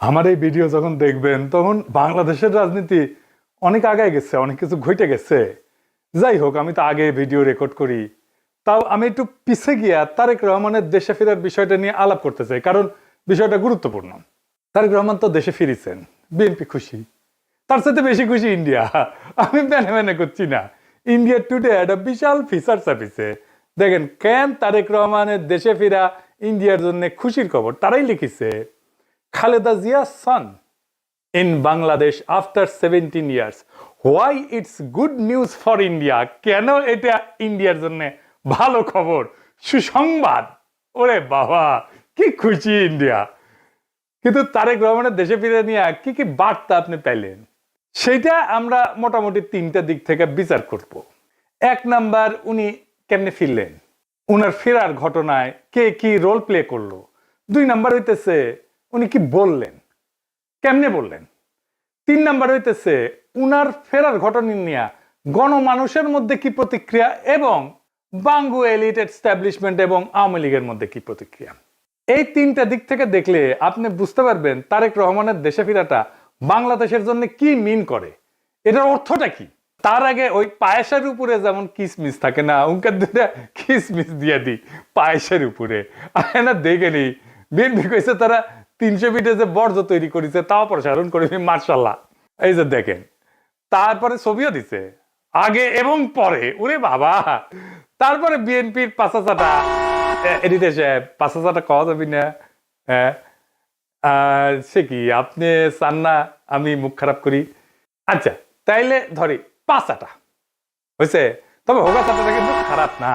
আমার এই ভিডিও যখন দেখবেন, তখন বাংলাদেশের রাজনীতি অনেক আগায় গেছে, অনেক কিছু ঘটে গেছে। যাই হোক, আমি তো আগে ভিডিও রেকর্ড করি। তাও আমি একটু পিছে গিয়া তারেক রহমানের দেশে ফেরার বিষয়টা নিয়ে আলাপ করতে চাই, কারণ বিষয়টা গুরুত্বপূর্ণ। তারেক রহমান তো দেশে ফিরেছেন, বিএনপি খুশি। তার সাথে বেশি খুশি ইন্ডিয়া। আমি মেনে মেনে করছি না। ইন্ডিয়া টুডে একটা বিশাল ফিচার ছাপিছে দেখেন, কেন তারেক রহমানের দেশে ফেরা ইন্ডিয়ার জন্য খুশির খবর? তারাই লিখিছে। Khaleda Zia sworn in Bangladesh after seventeen years why it's good news for India কেন এটা ইন্ডিয়ার জন্য ভালো খবর? সুসংবাদ। ওরে বাবা, কি খুশি ইন্ডিয়া কিন্তু তারেক রহমানের দেশে ফিরে নিয়ে কি কি বার্তা আপনি পাইলেন? সেটা আমরা মোটামুটি তিনটা দিক থেকে বিচার করব। এক নাম্বার, উনি কেমনে ফিরলেন? উনার ফেরার ঘটনায় কে কি রোল প্লে করল? দুই নাম্বার হইতেছে উনি কি বললেন? কেমনে বললেন? তিন নাম্বার হইতেছে, উনার ফেরার ঘটনা নিয়ে গণমানুষের মধ্যে কি প্রতিক্রিয়া এবং বাঙ্গু এলিট এস্টাবলিশমেন্ট এবং আওয়ামী লীগের মধ্যে কি প্রতিক্রিয়া? এই তিনটা দিক থেকে দেখলে আপনি বুঝতে পারবেন তারেক রহমানের দেশে ফেরাটা বাংলাদেশের জন্য কি মিন করে। এটার অর্থটা কি? তার আগে ওই পায়েসের উপরে যেমন কিসমিস থাকে না, উনকার দুটা কিসমিস দিয়ে দিই পায়েসের উপরে। আর না দেখে নি বিএনপি কইছে তারা তিনশো ফিটে যে বর্জ্য তৈরি করেছে, তাও প্রসারণ করে মার্শাল্লাহ এই যে দেখেন, তারপরে ছবিও দিছে। আগে এবং পরে, ওরে বাবা! তারপরে বিএনপির পাঁচাচাটা সাহেব পাঁচাচাটা কওয়া যাবি না হ্যাঁ সে কি, আপনি চান না আমি মুখ খারাপ করি? আচ্ছা তাইলে ধরি পাঁচাটা হয়েছে তবে হোগা চাটাটা কিন্তু খারাপ না।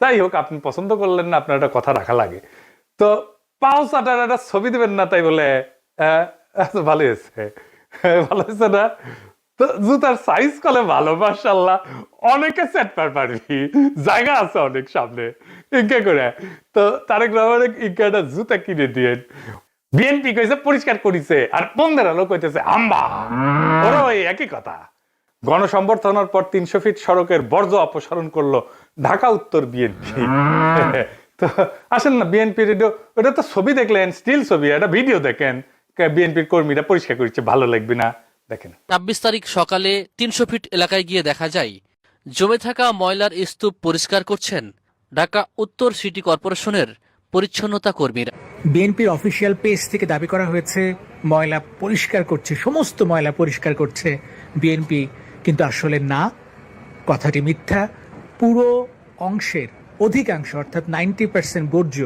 যাই হোক, আপনি পছন্দ করলেন না, আপনার একটা কথা রাখা লাগে। তো পাও চাটার একটা ছবি দেবেন না তাই বলে আচ্ছা, ভালো হয়েছে। ভালো হয়েছে না? তো জুতার সাইজ কলে ভালো মার্শাল্লাহ অনেকে সেট পার পারবি জায়গা আছে অনেক সামনে ইনকে করে। তো তারেক রহমানের ইনকে জুতা কিনে দিয়ে বিএনপি কইছে পরিষ্কার করিছে। আর পনেরো লোক কইতেছে আম্বা ওরা ওই একই কথা। গণসম্বর্ধনার পর তিনশো ফিট সড়কের বর্জ্য অপসারণ করল ঢাকা উত্তর বিএনপি তো আসেন না বিএনপি রেডিও ওটা তো ছবি দেখলেন স্টিল ছবি একটা ভিডিও দেখেন। বিএনপির কর্মীরা পরিষ্কার করছে ভালো লাগবে না দেখেন। ছাব্বিশ তারিখ সকালে তিনশো ফিট এলাকায় গিয়ে দেখা যায় জমে থাকা ময়লার স্তূপ পরিষ্কার করছেন ঢাকা উত্তর সিটি কর্পোরেশনের পরিচ্ছন্নতা কর্মীরা। বিএনপির অফিসিয়াল পেজ থেকে দাবি করা হয়েছে ময়লা পরিষ্কার করছে সমস্ত ময়লা পরিষ্কার করছে বিএনপি কিন্তু আসলে না কথাটি মিথ্যা পুরো অংশের অধিকাংশ, অর্থাৎ নাইনটি পার্সেন্ট বর্জ্য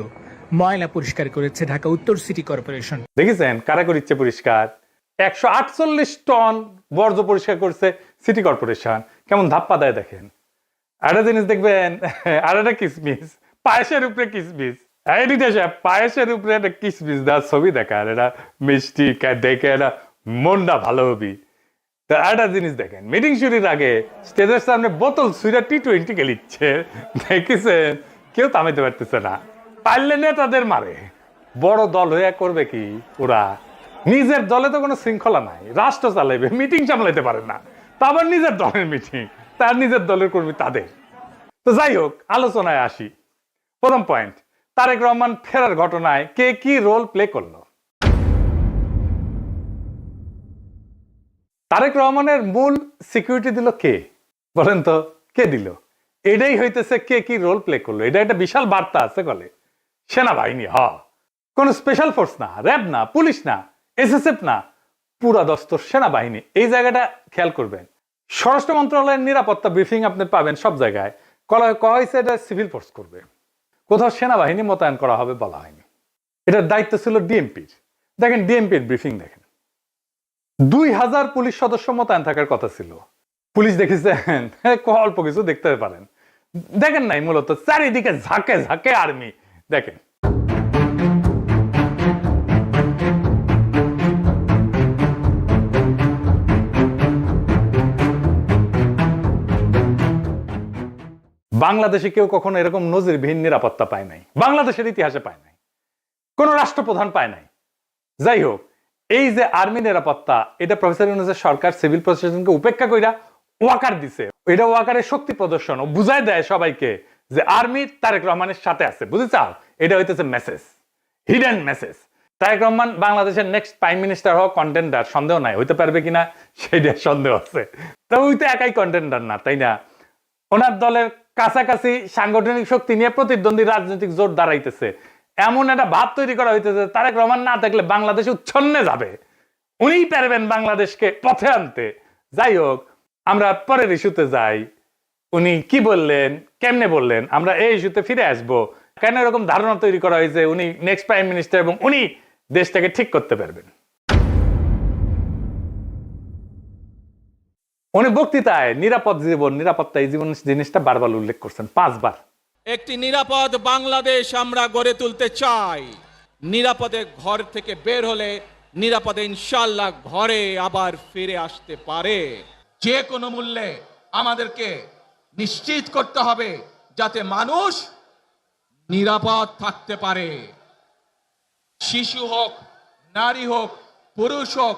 ময়লা পরিষ্কার করেছে ঢাকা উত্তর সিটি কর্পোরেশন। দেখেছেন? কারা করিচ্ছে পরিষ্কার। একশো আটচল্লিশ টন বর্জ্য পরিষ্কার করছে সিটি কর্পোরেশন। কেমন ধাপ্পা দেয় দেখেন? আরেকটা জিনিস দেখবেন আর একটা কিসমিস, পায়েসের উপরে কিসমিস। পায়েসের উপরে একটা কিসমিস দেওয়ার ছবি দেখার, এটা মিষ্টি দেখে এটা মনটা ভালো হবি। তো একটা জিনিস দেখেন মিটিং শুরুর আগে স্টেজের সামনে বোতল সুইরা টি টোয়েন্টি খেলিচ্ছে দেখেছেন? কেউ পারতেছে না। পারলে নেতাদের মারে। বড় দল হয়ে করবে কি ওরা? নিজের দলে তো কোনো শৃঙ্খলা নাই। রাষ্ট্র চালাইবে মিটিং সামলাইতে পারে না। তা আবার নিজের দলের মিটিং তার নিজের দলের কর্মী তাদের। তো যাই হোক, আলোচনায় আসি। প্রথম পয়েন্ট তারেক রহমান ফেরার ঘটনায় কে কি রোল প্লে করল? তারেক রহমানের মূল সিকিউরিটি দিল কে? বলেন তো, কে দিল? এটাই হইতেছে কে কি রোল প্লে করল। এটা একটা বিশাল বার্তা আছে বলে সেনাবাহিনী, হ। কোন স্পেশাল ফোর্স না র্যাব না পুলিশ না এসএসএফ না, পুরা দস্তর সেনাবাহিনী। এই জায়গাটা খেয়াল করবেন। স্বরাষ্ট্র মন্ত্রণালয়ের নিরাপত্তা ব্রিফিং আপনি পাবেন সব জায়গায়। কলা, কয়া হয়েছে এটা সিভিল ফোর্স করবে। কোথাও সেনাবাহিনী মোতায়েন করা হবে বলা হয়নি। এটার দায়িত্ব ছিল ডিএমপির দেখেন ডিএমপির ব্রিফিং দেখেন। দুই হাজার পুলিশ সদস্য মোতায়েন থাকার কথা ছিল। পুলিশ দেখেছেন, অল্প কিছু দেখতে পারেন। দেখেন নাই, মূলত চারিদিকে ঝাঁকে ঝাঁকে আর্মি। দেখেন। বাংলাদেশে কেউ কখনো এরকম নজির নজিরবিহীন নিরাপত্তা পায় নাই, বাংলাদেশের ইতিহাসে পায় নাই, কোন রাষ্ট্রপ্রধান পায় নাই। যাই হোক এই যে আর্মি নিরাপত্তা, এটা প্রফেসর ইউনুসের সরকার সিভিল প্রশাসনকে উপেক্ষা কইরা ওয়াকার দিছে। এটা ওয়াকারের শক্তি প্রদর্শন, ও বুঝায় দেয় সবাইকে যে আর্মি তারেক রহমানের সাথে আছে বুঝে চাও এটা হইতেছে message hidden message Tarique Rahman বাংলাদেশের নেক্সট প্রাইম মিনিস্টার হওয়া কন্টেন্ডার সন্দেহ নাই, হইতে পারবে কিনা সেইটা সন্দেহ আছে। তা ওই তো একাই কন্টেন্ডার না, তাই না? ওনার দলের কাছাকাছি সাংগঠনিক শক্তি নিয়ে প্রতিদ্বন্দ্বী রাজনৈতিক জোট দাঁড়াইতেছে। এমন একটা ভাব তৈরি করা হইতেছে তারেক রহমান না থাকলে বাংলাদেশ উচ্ছন্নে যাবে। উনিই পারবেন বাংলাদেশকে পথে আনতে। যাই হোক, আমরা পরের ইস্যুতে যাই। উনি কি বললেন, কেমনে বললেন? আমরা এই ইস্যুতে ফিরে আসব। কেন এরকম ধারণা তৈরি করা হয়েছে উনি নেক্সট প্রাইম মিনিস্টার এবং উনি দেশটাকে ঠিক করতে পারবেন? উনি বক্তৃতায় নিরাপদ জীবন নিরাপত্তা এই জীবন জিনিসটা বারবার উল্লেখ করছেন, পাঁচবার। একটি নিরাপদ বাংলাদেশ আমরা গড়ে তুলতে চাই। নিরাপদে ঘর থেকে বের হলে নিরাপদে ইনশাল্লাহ ঘরে আবার ফিরে আসতে পারে। যে কোনো মূল্যে আমাদেরকে নিশ্চিত করতে হবে যাতে মানুষ নিরাপদ থাকতে পারে। শিশু হোক, নারী হোক, পুরুষ হোক,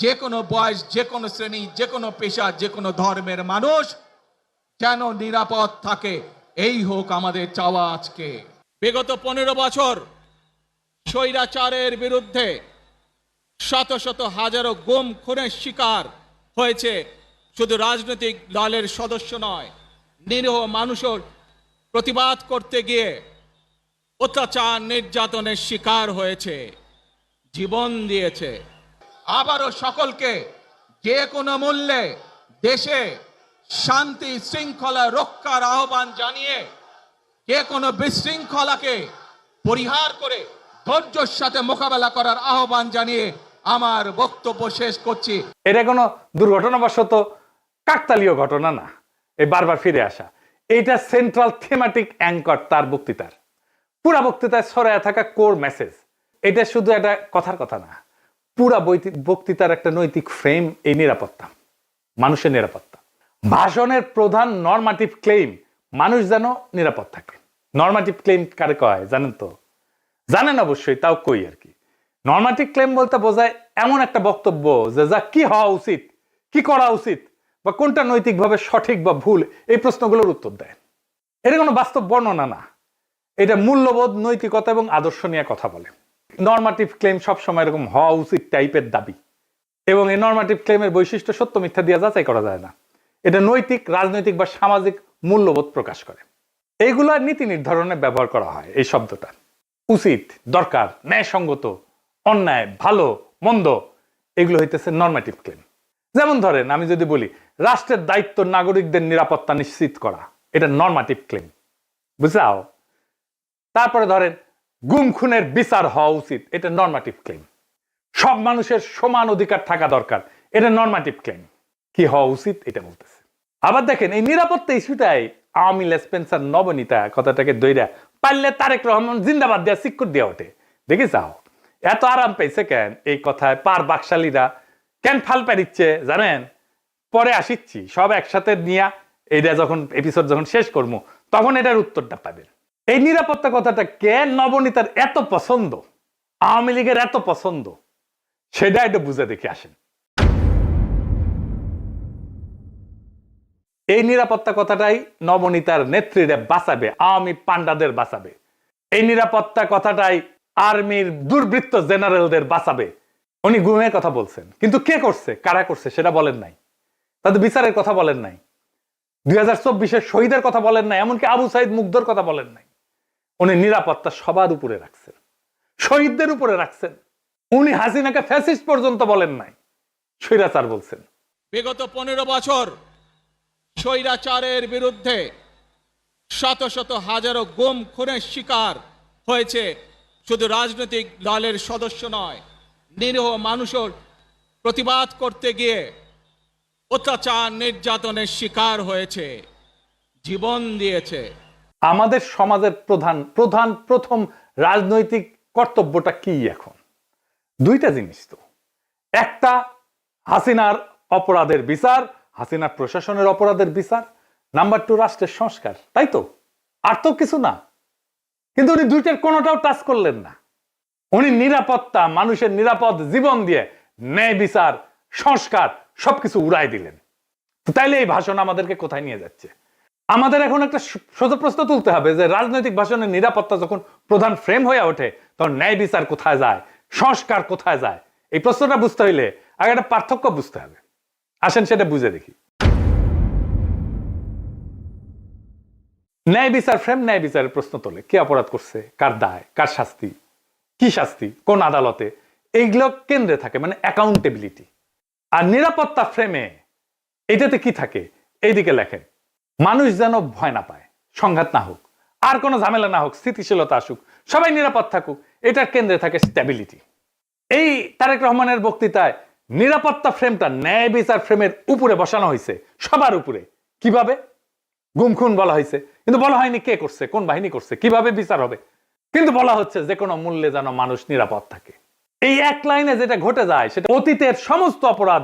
যে কোনো বয়স, যে কোনো শ্রেণি, যে কোনো পেশা, যে কোনো ধর্মের মানুষ যেন নিরাপদ থাকে। এই হোক আমাদের চাওয়া আজকে। বিগত পনেরো বছর স্বৈরাচারের বিরুদ্ধে শত শত হাজারো গুম খুনের শিকার হয়েছে। শুধু রাজনৈতিক দলের সদস্য নয় নিরীহ মানুষের প্রতিবাদ করতে গিয়ে অত্যাচার নির্যাতনের শিকার হয়েছে জীবন দিয়েছে। আবারও সকলকে যে কোনো মূল্যে দেশে শান্তি, শৃঙ্খলা রক্ষার আহ্বান জানিয়ে যে কোনো বিশৃঙ্খলাকে পরিহার করে ধৈর্যের সাথে মোকাবেলা করার আহ্বান জানিয়ে আমার বক্তব্য শেষ করছি। এটা কোনো দুর্ঘটনাবশত কাকতালীয় ঘটনা না। এই বারবার ফিরে আসা। এইটা সেন্ট্রাল থিমাটিক অ্যাঙ্কর তার বক্তৃতার। পুরা বক্তৃতায় ছড়ায় থাকা কোর মেসেজ এটা শুধু একটা কথার কথা না। পুরা বক্তৃতার একটা নৈতিক ফ্রেম এই নিরাপত্তা। মানুষের নিরাপত্তা। ভাষণের প্রধান নর্মাটিভ ক্লেম মানুষ যেন নিরাপদ থাকে। নর্মাটিভ ক্লেম কারে কয়, জানেন তো? জানেন অবশ্যই, তাও কই আর কি। নর্মাটিভ ক্লেম বলতে বোঝায় এমন একটা বক্তব্য যে যা কি হওয়া উচিত, কি করা উচিত, বা কোনটা নৈতিকভাবে সঠিক বা ভুল, এই প্রশ্নগুলোর উত্তর দেয়। এটা কোনো বাস্তব বর্ণনা না। এটা মূল্যবোধ, নৈতিকতা এবং আদর্শ নিয়ে কথা বলে। নর্মাটিভ ক্লেম সবসময় এরকম হওয়া উচিত টাইপের দাবি। এবং এই নর্মাটিভ ক্লেমের বৈশিষ্ট্য সত্য মিথ্যা দিয়ে যাচাই করা যায় না। এটা নৈতিক, রাজনৈতিক বা সামাজিক মূল্যবোধ প্রকাশ করে। এইগুলো নীতি নির্ধারণে ব্যবহার করা হয় এই শব্দটা। উচিত, দরকার, ন্যায়সঙ্গত, অন্যায়, ভালো, মন্দ, এগুলো হইতেছে নর্মাটিভ ক্লেম যেমন ধরেন, আমি যদি বলি, রাষ্ট্রের দায়িত্ব নাগরিকদের নিরাপত্তা নিশ্চিত করা, এটা নর্মাটিভ ক্লেম বুঝলাও? তারপরে ধরেন গুম খুনের বিচার হওয়া উচিত, এটা নর্মাটিভ ক্লেম সব মানুষের সমান অধিকার থাকা দরকার, এটা নর্মাটিভ ক্লেম কি হওয়া উচিত, এটা বলতেছে। আবার দেখেন, এই নিরাপত্তা ইস্যুটাই আওয়ামী লেসপেন্সার নবনীতা কথাটাকে দইরা পারলে তারেক রহমান জিন্দাবাদ দেওয়া সিক্কুর দেওয়া ওঠে। দেখে যাও, এত আরাম পেয়েছে কেন এই কথায়? পার বাকশালীরা কেন ফাল পারিচ্ছে জানেন? পরে আসিচ্ছি, সব একসাথে নিয়ে এইটা যখন এপিসোড যখন শেষ করব তখন এটার উত্তরটা পাবেন এই নিরাপত্তা কথাটা কেন নবনীতার এত পছন্দ, আওয়ামী লীগের এত পছন্দ, সেটা একটু বুঝে দেখে আসেন। এই নিরাপত্তা কথাটাই নবনীতার নেত্রীরা বাঁচাবে, আওয়ামী পান্ডাদের বাঁচাবে। এই নিরাপত্তা কথাটাই আর্মির দুর্বৃত্ত জেনারেলদের বাঁচাবে। উনি গুমের কথা বলছেন। কিন্তু কে করছে? কারা করছে? সেটা বলেন নাই। তাদের বিচারের কথা বলেন নাই। দুই হাজার চব্বিশের শহীদের কথা বলেন নাই, এমনকি আবু সাইদ মুগ্ধর কথা বলেন নাই। উনি নিরাপত্তা সবার উপরে রাখছেন। শহীদদের উপরে রাখছেন। উনি হাসিনাকে ফ্যাসিস্ট পর্যন্ত বলেন নাই। স্বৈরাচার বলছেন। বিগত পনেরো বছর স্বৈরাচারের বিরুদ্ধে শত শত হাজারো গুম, খুনের শিকার হয়েছে। শুধু রাজনৈতিক দলের সদস্য নয়, নিরীহ মানুষের প্রতিবাদ করতে গিয়ে অত্যাচার নির্যাতনের শিকার হয়েছে, জীবন দিয়েছে। আমাদের সমাজের প্রধান প্রধান, প্রথম রাজনৈতিক কর্তব্যটা কি এখন? দুইটা জিনিস তো। একটা, হাসিনার অপরাধের বিচার হাসিনার প্রশাসনের অপরাধের বিচার, নাম্বার টু রাষ্ট্রের সংস্কার, তাই তো? আর তো কিছু না। কিন্তু উনি দুইটার কোনোটাও টাচ করলেন না। উনি নিরাপত্তা, মানুষের নিরাপদ জীবন দিয়ে ন্যায় বিচার, সংস্কার সবকিছু উড়াই দিলেন। তো তাইলে এই ভাষণ আমাদেরকে কোথায় নিয়ে যাচ্ছে? আমাদের এখন একটা সোজা প্রশ্ন তুলতে হবে যে রাজনৈতিক ভাষণের নিরাপত্তা যখন প্রধান ফ্রেম হয়ে ওঠে, তখন ন্যায় বিচার কোথায় যায়? সংস্কার কোথায় যায়? এই প্রশ্নটা বুঝতে হইলে আগে একটা পার্থক্য বুঝতে হবে। আসেন সেটা বুঝে দেখি। ন্যায় বিচার ফ্রেম, ন্যায় বিচারের প্রশ্ন তোলে। কে অপরাধ করছে? কার দায়? কার শাস্তি? কি শাস্তি? কোন আদালতে? এইগুলো কেন্দ্রে থাকে মানে অ্যাকাউন্টেবিলিটি আর নিরাপত্তা ফ্রেমে এটাতে কি থাকে? এইদিকে লেখেন, মানুষ যেন ভয় না পায়, সংঘাত না হোক, আর কোনো ঝামেলা না হোক, স্থিতিশীলতা আসুক, সবাই নিরাপদ থাকুক, এটার কেন্দ্রে থাকে স্ট্যাবিলিটি এই তারেক রহমানের বক্তৃতায় নিরাপত্তা ফ্রেমটা ন্যায় বিচার ফ্রেমের উপরে বসানো হয়েছে, সবার উপরে। কীভাবে? গুমখুন বলা হয়েছে। কিন্তু বলা হয়নি কে করছে, কোন বাহিনী করছে, কীভাবে বিচার হবে? কিন্তু বলা হচ্ছে যে কোনো মূল্যে যেন মানুষ নিরাপদ থাকে। এই এক লাইনে যেটা ঘটে যায়, সেটা অতীতের সমস্ত অপরাধ